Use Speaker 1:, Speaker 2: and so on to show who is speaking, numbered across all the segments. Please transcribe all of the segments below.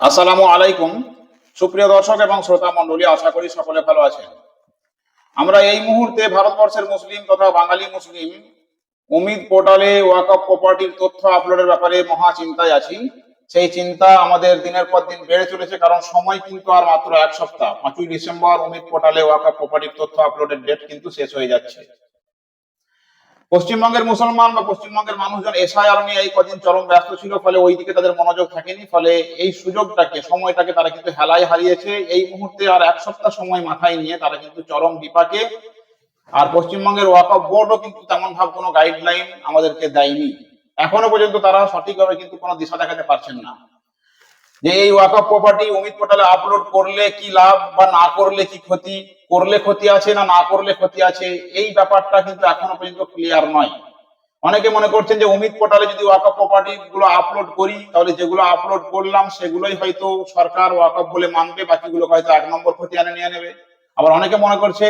Speaker 1: আসসালামু আলাইকুম, সুপ্রিয় দর্শক এবং শ্রোতা মণ্ডলী, আশা করি সকলে ভালো আছেন। আমরা এই মুহূর্তে ভারতবর্ষের মুসলিম তথা বাঙালি মুসলিম উমিদ পোর্টালে ওয়াকআপ প্রপার্টির তথ্য আপলোডের ব্যাপারে মহা চিন্তায় আছি। সেই চিন্তা আমাদের দিনের পর দিন বেড়ে চলেছে, কারণ সময় কিন্তু আর মাত্র এক সপ্তাহ। পাঁচই ডিসেম্বর উমিদ পোর্টালে ওয়াকআপ প্রপার্টির তথ্য আপলোডের ডেট কিন্তু শেষ হয়ে যাচ্ছে। পশ্চিমবঙ্গের মুসলমান বা পশ্চিমবঙ্গের মানুষজন এসআইআর নিয়ে এই কদিন চরম ব্যস্ত ছিল, ফলে ওই দিকে তাদের মনোযোগ থাকেনি, ফলে এই সুযোগটাকে, সময়টাকে তারা কিন্তু হেলায় হারিয়েছে। এই মুহূর্তে আর এক সপ্তাহ সময় মাথায় নিয়ে তারা কিন্তু চরম বিপাকে। আর পশ্চিমবঙ্গের ওয়াকফ বোর্ডও কিন্তু তেমন ভাব কোনো গাইডলাইন আমাদেরকে দেয়নি। এখনও পর্যন্ত তারা সঠিকভাবে কিন্তু কোনো দিশা দেখাতে পারছেন না। যে এই ওয়াকফ প্রপার্টি অমিত পোর্টালে আপলোড করলে কি লাভ বা না করলে কি ক্ষতি? করলে ক্ষতি আছে না না করলে ক্ষতি আছে? এই ব্যাপারটা কিন্তু এখনও পর্যন্ত ক্লিয়ার নয়। অনেকে মনে করছেন যে অমিত পোর্টালে যদি ওয়াকফ প্রপার্টি গুলো আপলোড করি, তাহলে যেগুলো আপলোড করলাম সেগুলোই হয়তো সরকার ওয়াকফ বলে মানবে বাকিগুলো হয়তো এক নম্বর খতিয়ানে নিয়ে নেবে। আবার অনেকে মনে করছে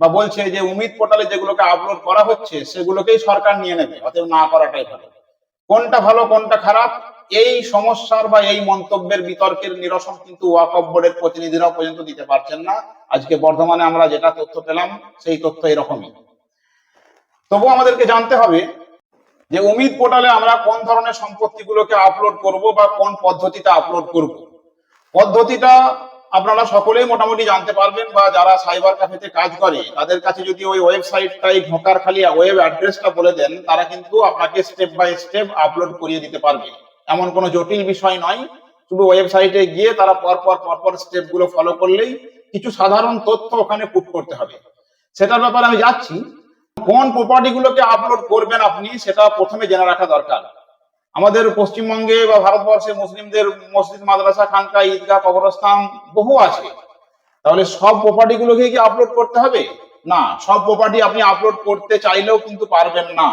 Speaker 1: বা বলছে যে উমিদ পোর্টালে যেগুলোকে আপলোড করা হচ্ছে, সেগুলোকেই সরকার নিয়ে নেবে, অতএব না করাটাই ভালো। কোনটা ভালো, কোনটা খারাপ এই সমস্যার বা এই মন্তব্যের বিতর্কের নিরসন কিন্তু ওয়াকফ বোর্ডের প্রতিনিধিরাও পর্যন্ত দিতে পারছেন না। আজকে বর্ধমানে আমরা যেটা তথ্য পেলাম, সেই তথ্য এরকমই। তবু আমাদেরকে জানতে হবে যে উমিদ পোর্টালে আমরা কোন ধরনের সম্পত্তিগুলোকে আপলোড করব বা কোন পদ্ধতিতে আপলোড করব। পদ্ধতিটা আপনারা সকলেই মোটামুটি জানতে পারবেন বা যারা সাইবার ক্যাফেতে কাজ করে, তাদের কাছে যদি ওই ওয়েবসাইটটাই ঢোকার খালি ওয়েব অ্যাড্রেসটা বলে দেন, তারা কিন্তু আপনাকে স্টেপ বাই স্টেপ আপলোড করিয়ে দিতে পারবে। এমন কোনো জটিল বিষয় নয়। শুধু ওয়েবসাইটে গিয়ে তারা পরপর পরপর স্টেপগুলো ফলো করলেই কিছু সাধারণ তথ্য ওখানে পুট করতে হবে। সেটার ব্যাপারে আমি যাচ্ছি। কোন প্রপার্টি গুলোকে আপলোড করবেন আপনি, সেটা প্রথমে জেনে রাখা দরকার। আমাদের পশ্চিমবঙ্গে বা ভারতবর্ষে মুসলিমদের মসজিদ, মাদ্রাসা খানকা ঈদগাহ, কবরস্থান বহু আছে। তাহলে সব প্রপার্টি গুলোকে কি আপলোড করতে হবে? না, সব প্রপার্টি আপনি আপলোড করতে চাইলেও কিন্তু পারবেন না।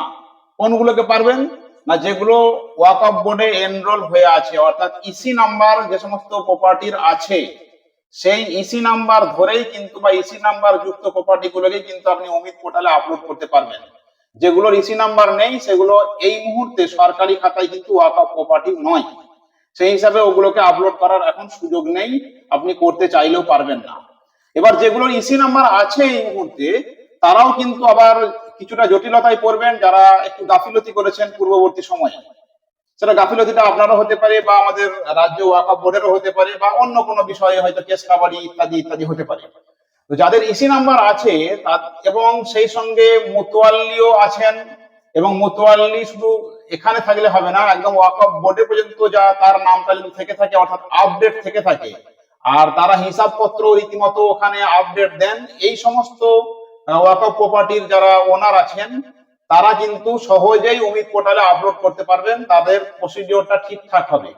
Speaker 1: কোনগুলোকে পারবেন? না, যেগুলো ওয়াকফ বোর্ডে এনরোল হয়ে আছে, অর্থাৎ ইসি নাম্বার যে সমস্ত প্রপার্টির আছে, সেই ইসি নাম্বার ধরেই কিন্তু বা ইসি নাম্বার যুক্ত প্রপার্টি গুলোকে কিন্তু আপনি অমিত পোর্টালে আপলোড করতে পারবেন। যেগুলোর ইসি নাম্বার নেই, সেগুলো এই মুহূর্তে সরকারি খাতায় কিন্তু ওয়াকফ প্রপার্টি নয়। সেই হিসাবে ওগুলোকে আপলোড করার এখন সুযোগ নেই, আপনি করতে চাইলেও পারবেন না। এবার যেগুলোর ইসি নাম্বার আছে এই মুহূর্তে, তারাও কিন্তু আবার কিছুটা জটিলতায় পড়বেন যারা একটু গাফিলতি করেছেন পূর্ববর্তী সময়ে। সেটা গাফিলতিটা আপনারও হতে পারে বা আমাদের রাজ্য ওয়াকফ বোর্ডেরও হতে পারে বা অন্য কোনো বিষয়ে হয়তো কেস কাবাডি ইত্যাদি ইত্যাদি হতে পারে। তো যাদের ইসি নাম্বার আছে এবং সেই সঙ্গে মোতোয়াল্লিও আছেন, এবং মোতোয়াল্লি শুধু এখানে থাকলে হবে না, একদম ওয়াকফ বোর্ডে পর্যন্ত যা তার নামটা যদি থেকে থাকে, অর্থাৎ আপডেট থেকে থাকে, আর তারা হিসাবপত্র রীতিমতো ওখানে আপডেট দেন, এই সমস্ত ওয়াকফ প্রপার্টির যারা ওনার আছেন, তারা কিন্তু সহজেই অমিত পোর্টালে আপলোড করতে পারবেন, তাদের প্রসিডিওরটা ঠিকঠাক হবে।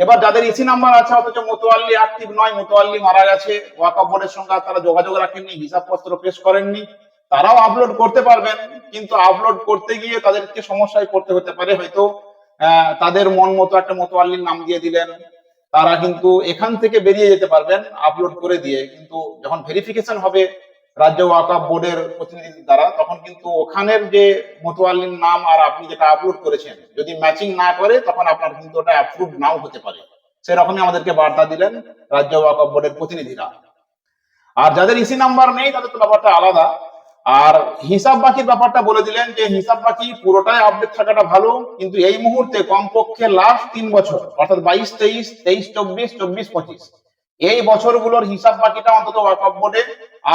Speaker 1: এবার যাদের ইসি নাম্বার আছে, অথচ মোতোয়াল্লি অ্যাক্টিভ নয়, মোতোয়াল্লি মারা গেছে ওয়াকফ বোর্ডের সঙ্গে তারা যোগাযোগ রাখেননি, হিসাবপত্র পেশ করেননি, তারাও আপলোড করতে পারবেন, কিন্তু আপলোড করতে গিয়ে তাদেরকে সমস্যায় পড়তে হতে পারে। হয়তো তাদের মন মতো একটা মোতোয়াল্লির নাম দিয়ে দিলেন, তারা কিন্তু এখান থেকে বেরিয়ে যেতে পারবেন আপলোড করে দিয়ে, কিন্তু যখন ভেরিফিকেশন হবে রাজ্য ওয়াকফ বোর্ডের প্রতিনিধিদের দ্বারা, তখন কিন্তু ওখানের যে মোতোয়াল্লির নাম আর আপনি যেটা আপলোড করেছেন, যদি ম্যাচিং না করে, তখন আপনার কিন্তু ওটা অ্যাপ্রুভ নাও হতে পারে। সেরকমই আমাদেরকে বার্তা দিলেন রাজ্য ওয়াকফ বোর্ডের প্রতিনিধিরা। আর যাদের ইসি নাম্বার নেই, তাদের তো ব্যাপারটা আলাদা। আর হিসাব বাকির ব্যাপারটা বলে দিলেন যে, হিসাব বাকি পুরোটাই আপডেট থাকাটা ভালো, কিন্তু এই মুহূর্তে কমপক্ষে লাস্ট তিন বছর, অর্থাৎ বাইশ, তেইশ তেইশ, চব্বিশ চব্বিশ, পঁচিশ, এই বছরগুলোর হিসাব বাকিটা অন্তত ওয়াকফ বোর্ডে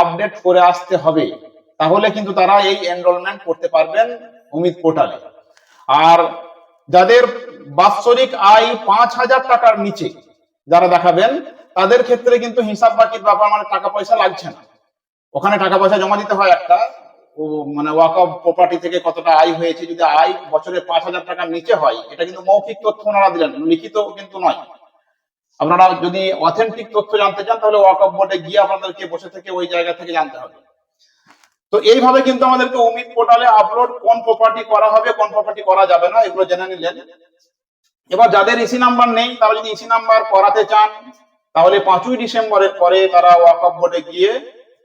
Speaker 1: আপডেট করে আসতে হবে, তাহলে কিন্তু তারা এই এনরোলমেন্ট করতে পারবেন উমিদ পোর্টালে আর যাদের বাৎসরিক আয় পাঁচ হাজার টাকার নিচে যারা দেখাবেন, তাদের ক্ষেত্রে কিন্তু হিসাব বাকির ব্যাপার মানে টাকা পয়সা লাগছে না। ওখানে টাকা পয়সা জমা দিতে হয় একটা মানে ওয়াক অফ প্রপার্টি থেকে কতটা আয় হয়েছে, যদি আয় বছরে পাঁচ হাজার টাকার নিচে হয়, এটা কিন্তু মৌখিক তথ্য ওনারা দিলেন, লিখিত কিন্তু নয়। আপনারা যদি অথেন্টিক তথ্য জানতে চান, তাহলে ওয়াক অফ বোর্ডে গিয়ে আপনাদেরকে বসে থেকে ওই জায়গা থেকে জানতে হবে। তো এইভাবে কিন্তু আমাদেরকে উমিদ পোর্টালে আপলোড কোন প্রপার্টি করা হবে, কোন প্রপার্টি করা যাবে না, এগুলো জেনে নিলেন। এবার যাদের ইসি নাম্বার নেই, তারা যদি ইসি নাম্বার করাতে চান, তাহলে পাঁচই ডিসেম্বরের পরে তারা ওয়াকফ বোর্ডে গিয়ে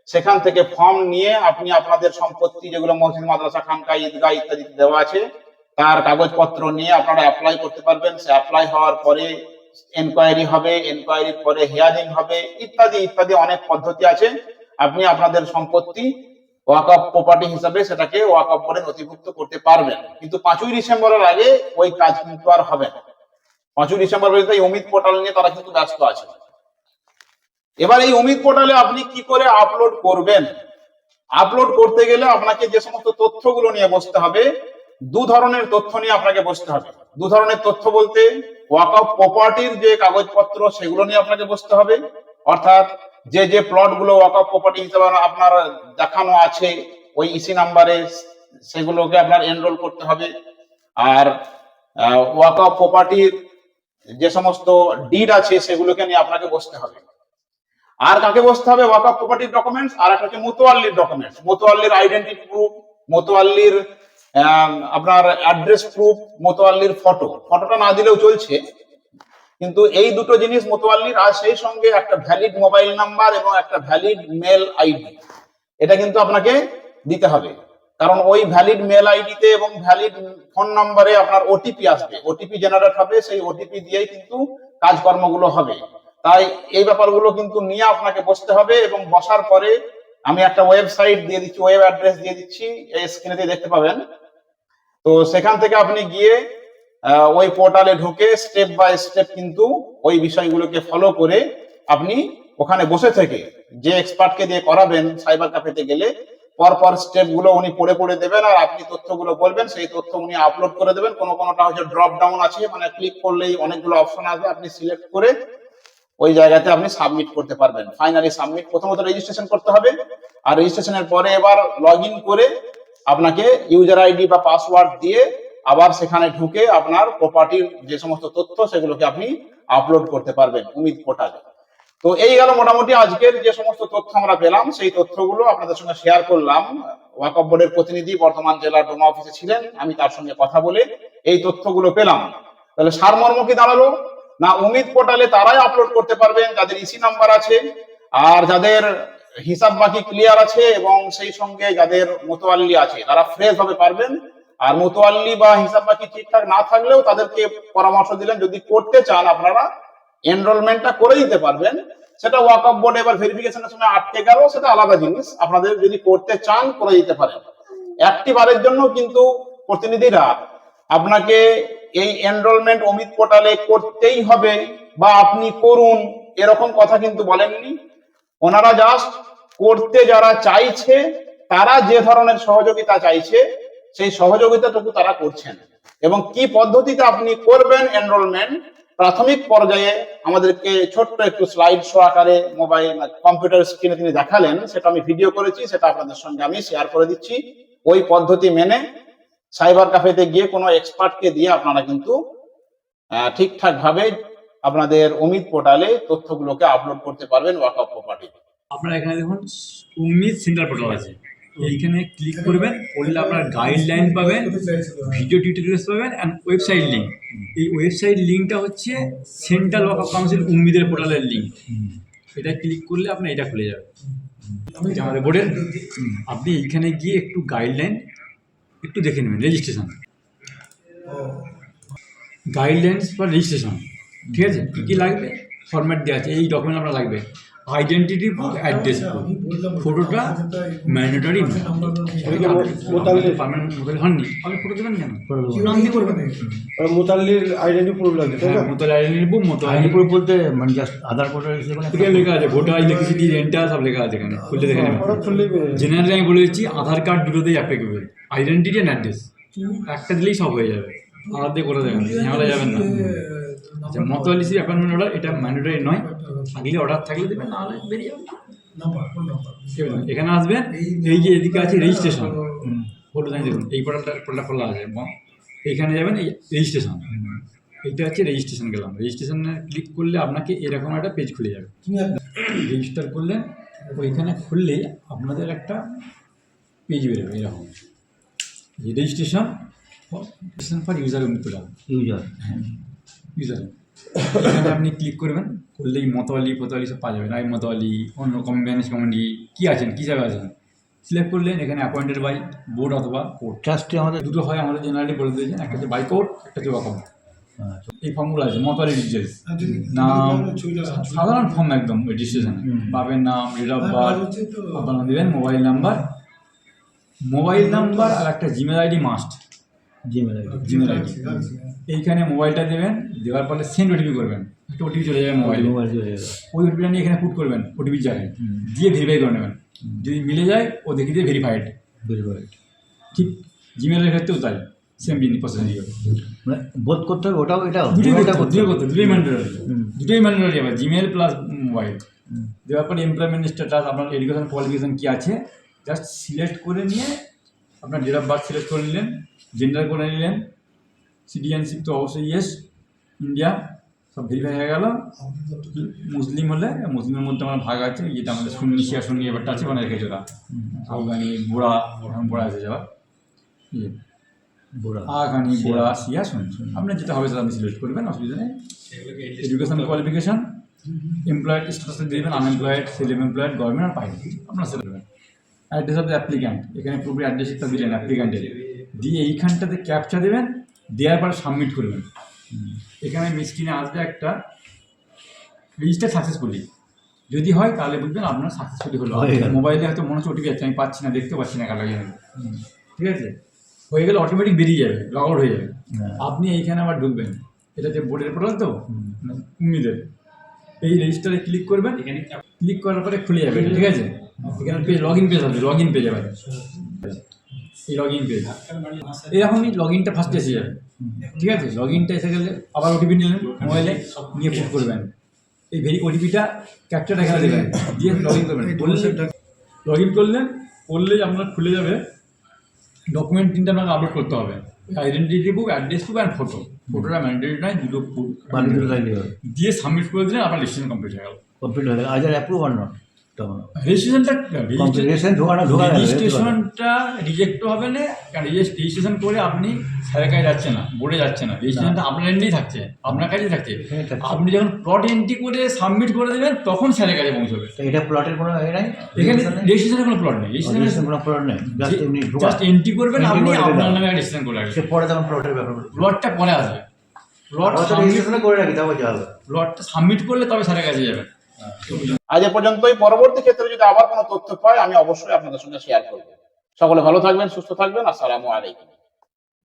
Speaker 1: সেখান থেকে ফর্ম নিয়ে আপনি আপনাদের সম্পত্তি, যেগুলো মসজিদ মাদ্রাসা, খানকা, ঈদগাহ ইত্যাদি দেওয়া আছে, তার কাগজপত্র নিয়ে আপনারা অ্যাপ্লাই করতে পারবেন। সে অ্যাপ্লাই হওয়ার পরে এনকোয়ারি হবে এনকোয়ারির পরে হিয়ারিং হবে, ইত্যাদি ইত্যাদি অনেক পদ্ধতি আছে। আপনি আপনাদের সম্পত্তি ওয়াকআপ প্রপার্টি হিসাবে সেটাকে ওয়াকআপ বোর্ডে নথিভুক্ত করতে পারবেন। কিন্তু পাঁচই ডিসেম্বরের আগে ওই কাজ কিন্তু আর হবে না। পাঁচই ডিসেম্বর পর্যন্ত এই অমিত পোর্টাল নিয়ে তারা কিন্তু ব্যস্ত আছে। এবার এই অমিত পোর্টালে আপনি কি করে আপলোড করবেন? আপলোড করতে গেলে আপনাকে যে সমস্ত তথ্যগুলো নিয়ে বসতে হবে দু ধরনের তথ্য নিয়ে আপনাকে বসতে হবে। দু ধরনের তথ্য বলতে ওয়াকআপ প্রপার্টির যে কাগজপত্র, সেগুলো নিয়ে আপনাকে বসতে হবে। অর্থাৎ যে যে প্লটগুলো ওয়াকআপ প্রপার্টি হিসেবে আপনার দেখানো আছে, ওই ইসি নাম্বারে সেগুলোকে আপনার এনরোল করতে হবে। আর ওয়াকআপ প্রপার্টির যে সমস্ত ডিড আছে, সেগুলোকে নিয়ে আপনাকে বসতে হবে। আর কাকে বসতে হবে? ওয়াকআপ প্রপার্টির ডকুমেন্টস আর একটা হচ্ছে মোতোয়াল্লির ডকুমেন্টস মোতোয়াল্লির আইডেন্টিটি প্রুফ মোতোয়াল্লির আপনার অ্যাড্রেস প্রুফ মোতোয়াল্লির ফটো ফটোটা না দিলেও চলছে। কিন্তু এই দুটো জিনিস মোতোয়াল্লির আর সেই সঙ্গে একটা ভ্যালিড মোবাইল নাম্বার এবং একটা ভ্যালিড মেল আইডি এটা কিন্তু আপনাকে দিতে হবে। কারণ ওই ভ্যালিড মেল আইডিতে এবং ভ্যালিড ফোন নম্বরে আপনার ওটিপি আসবে। ওটিপি জেনারেট হবে, সেই ওটিপি দিয়েই কিন্তু কাজকর্মগুলো হবে। তাই এই ব্যাপারগুলো কিন্তু নিয়ে আপনাকে বসতে হবে এবং বসার পরে আমি একটা ওয়েবসাইট দিয়ে দিচ্ছি ওয়েব অ্যাড্রেস দিয়ে দিচ্ছি, এই স্ক্রিনে দেখতে পাবেন। তো সেখান থেকে আপনি গিয়ে ওই পোর্টালে ঢুকে স্টেপ বাই স্টেপ কিন্তু ওই বিষয়গুলোকে ফলো করে আপনি ওখানে বসে থেকে যে এক্সপার্টকে দিয়ে করাবেন সাইবার ক্যাফেতে গেলে পর পর স্টেপগুলো উনি পড়ে পড়ে দেবেন আর আপনি তথ্যগুলো বলবেন, সেই তথ্য উনি আপলোড করে দেবেন। কোনো কোনোটা হচ্ছে ড্রপ ডাউন আছে মানে ক্লিক করলেই অনেকগুলো অপশন আসবে, আপনি সিলেক্ট করে ওই জায়গাতে আপনি সাবমিট করতে পারবেন। ফাইনালি সাবমিট প্রথমত রেজিস্ট্রেশন করতে হবে। আর রেজিস্ট্রেশনের পরে এবার লগ করে আপনাকে ইউজার আইডি বা পাসওয়ার্ড দিয়ে আবার সেখানে ঢুকে আপনার প্রপার্টির যে সমস্ত তথ্য, সেগুলোকে আপনি আপলোড করতে পারবেন উমিদ পোর্টালে তো এই গেল মোটামুটি আজকের যে সমস্ত তথ্য আমরা পেলাম, সেই তথ্যগুলো আপনাদের সঙ্গে শেয়ার করলাম। ওয়াকফ বোর্ডের প্রতিনিধি বর্তমান জেলার ডোমা অফিসে ছিলেন, আমি তার সঙ্গে কথা বলে এই তথ্যগুলো পেলাম। তাহলে সারমর্ম কি দাঁড়াল? না উমিদ পোর্টালে তারাই আপলোড করতে পারবেন, যাদের ইসি নাম্বার আছে, আর যাদের হিসাব বাকি ক্লিয়ার আছে এবং সেই সঙ্গে যাদের মোতোয়াল্লি আছে, তারা ফ্রেশ ভাবে পারবেন। আর মোতোয়াল্লি বা হিসাব বাকি ঠিকঠাক না থাকলেও তাদেরকে পরামর্শ দিলেন, যদি করতে চান আপনারা এনরোলমেন্টটা করে দিতে পারবেন। সেটা ওয়াকআপ বোর্ড এবার ভেরিফিকেশনের সময় আটকে গেল, সেটা আলাদা জিনিস। আপনাদের যদি করতে চান, করে দিতে পারেন। একটি বারের জন্য কিন্তু প্রতিনিধিরা আপনাকে এই এনরোলমেন্ট অমিত পোর্টালে করতেই হবে বা আপনি করুন। এরকম কথা কিন্তু বলেননি। ওনারা জাস্ট করতে যারা চাইছে, তারা যে ধরনের সহযোগিতা চাইছে, সেই সহযোগিতাটুকু তারা করছেন। এবং কি পদ্ধতিতে আপনি করবেন এনরোলমেন্ট প্রাথমিক পর্যায়ে আমাদেরকে ছোট্ট একটু স্লাইড শো আকারে মোবাইল কম্পিউটার স্ক্রিনে তিনি দেখালেন। সেটা আমি ভিডিও করেছি, সেটা আপনাদের সঙ্গে আমি শেয়ার করে দিচ্ছি। ওই পদ্ধতি মেনে সাইবার ক্যাফেতে গিয়ে কোনো এক্সপার্টকে দিয়ে আপনারা কিন্তু ঠিকঠাক ভাবে আপনাদের অমিত পোর্টালে তথ্যগুলোকে আপলোড করতে পারবেন ওয়াকআপ প্রপার্টি
Speaker 2: আপনার এখানে দেখুন উম্মিদ সেন্টার পোর্টাল আছে। এইখানে ক্লিক করবেন করলে আপনার গাইডলাইন পাবেন ভিডিও টিউটোরিয়ালস পাবেন অ্যান্ড ওয়েবসাইট লিঙ্ক এই ওয়েবসাইট লিঙ্কটা হচ্ছে সেন্ট্রাল ওয়ার্ক কাউন্সিল উম্মিদের পোর্টালের লিঙ্ক এটা ক্লিক করলে আপনার এটা খুলে যাবে। আমাদের বোর্ডের আপনি এইখানে গিয়ে একটু গাইডলাইন একটু দেখে নেবেন রেজিস্ট্রেশন গাইডলাইন্স ফর রেজিস্ট্রেশন ঠিক আছে? কী কী লাগবে? ফরম্যাট দেওয়া আছে এই ডকুমেন্ট আপনার লাগবে। আইডেন্টিটি প্রুফ অ্যাড্রেস প্রুফ ফটোটা ম্যান্ডেটরি মোবাইল হননি আপনি ফটো দেবেন কেন? নাম দিয়ে করবেন?
Speaker 3: মোতাল্লির আইডেন্টি প্রুফ লাগবে
Speaker 2: হ্যাঁ
Speaker 3: না
Speaker 2: আইডেন্টি প্রুফ
Speaker 4: বলতে মানে জাস্ট আধার কার্ড
Speaker 2: এখানে লেখা আছে ভোটার ইলেকট্রিসিটি রেন্টাল সব লেখা আছে এখানে। খুললে দেখে নেবেন।
Speaker 3: পেয়ে যাবে।
Speaker 2: জেনারেলি আমি বলে দিচ্ছি আধার কার্ড দুটোতেই অ্যাপ্লিকেবল আইডেন্টিটি অ্যান্ড অ্যাড্রেস একটা দিলেই সব হয়ে যাবে। আলাদা দিয়ে করে দেবেন ঝামেলা যাবেন না। আচ্ছা মতোয়ালিসি অ্যাপয়েন্টমেন্ট অর্ডার এটা ম্যান্ডেটরি নয়। থাকলে অর্ডার থাকলে দেবেন নাহলে বেরিয়ে যাবেন। এখানে আসবেন এই যে এদিকে আছে রেজিস্ট্রেশন ফটো জানি দেখুন এই পোর্টালটা পোর্টালটা খোলা আছে এবং এইখানে যাবেন এই রেজিস্ট্রেশন এইটা হচ্ছে রেজিস্ট্রেশন গেলাম। রেজিস্ট্রেশনে ক্লিক করলে আপনাকে এরকম একটা পেজ খুলে যাবে। রেজিস্টার করলেন ওইখানে খুললে আপনাদের একটা পেজ বেরোবে এরকম। রেজিস্ট্রেশন রেজিস্ট্রেশন ফর ইউজার উন্নতলাম
Speaker 4: ইউজার হ্যাঁ
Speaker 2: ইউজার এখানে আপনি ক্লিক করবেন করলেই মতোয়ালি ফতোয়ালি সব পাওয়া যাবে। রাই মতোয়ালি অন্য কম্বিনেশ কমিটি কী আছেন কী হিসাবে আছেন সিলেক্ট করলেন এখানে অ্যাপয়েন্টেড বাই বোর্ড অথবা কোর্ট
Speaker 4: ট্রাস্টে আমাদের
Speaker 2: দুটো হয় আমাদের জেনারেলি বলে দিয়েছেন একটা হচ্ছে বাই কোর্ট একটা হচ্ছে ওয়াকম
Speaker 4: আচ্ছা।
Speaker 2: এই ফর্মগুলো আছে মতোয়ারি ডিটেলস নাম সাধারণ ফর্ম একদম রেজিস্ট্রেশনে। পাবেন নাম ডেট অফ বার্থ আপনারা দেবেন মোবাইল নাম্বার মোবাইল নাম্বার আর একটা Gmail ID must
Speaker 4: Gmail ID.
Speaker 2: Gmail ID. এইখানে মোবাইলটা দেবেন দেওয়ার পরে সেন্ড ওটিপি করবেন। একটা ওটিপি চলে যাবে মোবাইল।
Speaker 4: মোবাইল চলে যাবে।
Speaker 2: ওই ওটিপিটা নিয়ে এখানে পুট করবেন ওটিপি
Speaker 4: হুম।
Speaker 2: দিয়ে ভেরিফাই করে নেবেন। যদি মিলে যায় ও দেখে দিয়ে ভেরিফাইড
Speaker 4: ভেরিফাইড
Speaker 2: ঠিক জিমেলের ক্ষেত্রেও তাই। সেম জিনিস প্রসেস
Speaker 4: মানে বোধ করতে হবে ওটাও এটাও
Speaker 2: দুটোই করতে দুটোই করতে দুটোই ম্যান্ডেটরি। দুটোই ম্যান্ডেটরি হবে জিমেল প্লাস মোবাইল দেওয়ার পরে এমপ্লয়মেন্ট স্ট্যাটাস আপনার এডুকেশন কোয়ালিফিকেশন কী আছে জাস্ট সিলেক্ট করে নিয়ে আপনার ডেট অফ বার্থ সিলেক্ট করে নিলেন জেন্ডার করে নিলেন সিটিজেনশিপ তো অবশ্যই ইয়েস ইন্ডিয়া সব ভেরিফাই হয়ে গেল। মুসলিম হলে মুসলিমের মধ্যে আমার ভাগ আছে যেটা আমাদের সুন্নি শিয়া সুন্নি এবারটা আছে ওখানে রেখেছে ওরা। আফগানি বোড়া বোড়া এসে যাওয়া ইয়ে
Speaker 4: বুড়া।
Speaker 2: আগানি বোড়া শিয়া শুনছেন আপনার যেটা হবে সেটা আপনি সিলেক্ট করবেন অসুবিধা নেই। এডুকেশন কোয়ালিফিকেশন এমপ্লয়েড স্ট্যাটাস দেবেন আনএমপ্লয়েড সেলফ এমপ্লয়েড গভর্নমেন্ট আর প্রাইভেট আপনার সেটা দেবেন অ্যাড্রেস অফ দ্য অ্যাপ্লিক্যান্ট এখানে পুরোপুরি অ্যাড্রেসটা দিলেন অ্যাপ্লিক্যান্টের দিয়ে এইখানটাতে ক্যাপচা দেবেন দেওয়ার পরে সাবমিট করবেন। এখানে মিসকিনে আসবে একটা রেজিস্টার সাকসেসফুলি যদি হয় তাহলে বুঝবেন আপনার সাকসেসফুলি হলো।
Speaker 4: হয়ে
Speaker 2: মোবাইলে হয়তো মনে হচ্ছে ওটিপি আছে আমি পাচ্ছি না দেখতে পাচ্ছি না কালো ঠিক আছে? হয়ে গেলে অটোমেটিক বেরিয়ে যাবে লগ আউট হয়ে যাবে।
Speaker 4: হ্যাঁ।
Speaker 2: আপনি এইখানে আবার ঢুকবেন। এটা যে বোর্ডের পোর্টাল তো উম্মিদের এই রেজিস্টারে ক্লিক করবেন। এখানে ক্লিক করার পরে খুলে যাবে ঠিক আছে? এখানে পেজ লগ ইন পেজ হবে লগ ইন পেজ হবে এই লগ ইন পেজ এরকমই লগ ইনটা ফার্স্ট এসে যাবে। ঠিক আছে? লগ ইনটা এসে গেলে আবার ওটিপি নিলেন মোবাইলে নিয়ে পুট করবেন। এই ভেরি ওটিপিটা ক্যাপচারটা এখানে দেবেন। দিয়ে লগ ইন করবেন। লগ ইন করলেন করলেই আপনার খুলে যাবে। ডকুমেন্ট তিনটা আপনাকে আপলোড করতে হবে। Identity book address book and photo ফটোটা ম্যান্ডেটরি নয় দুটো দিয়ে সাবমিট করে দিলেন আপনার রেজিস্ট্রেশন কমপ্লিট হয়ে গেল।
Speaker 4: কমপ্লিট হয়ে গেল। আজ আর অ্যাপ্রুভ আর নট তখন
Speaker 2: রেজিস্ট্রেশনটা
Speaker 4: রেজিস্ট্রেশন ঢোকানো ঢোকা
Speaker 2: রেজিস্ট্রেশনটা রিজেক্ট হবে না। কারণ রেজিস্ট্রেশন করে আপনি স্যারের কাছে যাচ্ছে না বোর্ডে যাচ্ছে না। রেজিস্ট্রেশনটা আপনার এন্ডেই থাকছে আপনার কাছেই থাকছে। আপনি যখন প্লট এন্ট্রি করে সাবমিট করে দেবেন তখন স্যারের কাছে পৌঁছবে।
Speaker 4: তো এটা প্লটের কোনো এ নাই?
Speaker 2: এখানে রেজিস্ট্রেশনের কোনো প্লট নেই। রেজিস্ট্রেশনের
Speaker 4: কোনো প্লট নেই। জাস্ট এমনি
Speaker 2: জাস্ট এন্ট্রি করবেন আপনি আপনার নামে রেজিস্ট্রেশন করে রাখবেন।
Speaker 4: পরে তখন প্লটের ব্যাপার
Speaker 2: প্লটটা পরে আসবে। প্লট
Speaker 4: রেজিস্ট্রেশন করে রাখি তারপর যা
Speaker 2: প্লটটা সাবমিট করলে তবে স্যারের কাছে যাবেন।
Speaker 1: আজ এ পর্যন্তই। পরবর্তী ক্ষেত্রে যদি আবার কোনো তথ্য পাই, আমি অবশ্যই আপনাদের সঙ্গে শেয়ার করব। সকলে ভালো থাকবেন, সুস্থ থাকবেন। আসসালামু আলাইকুম।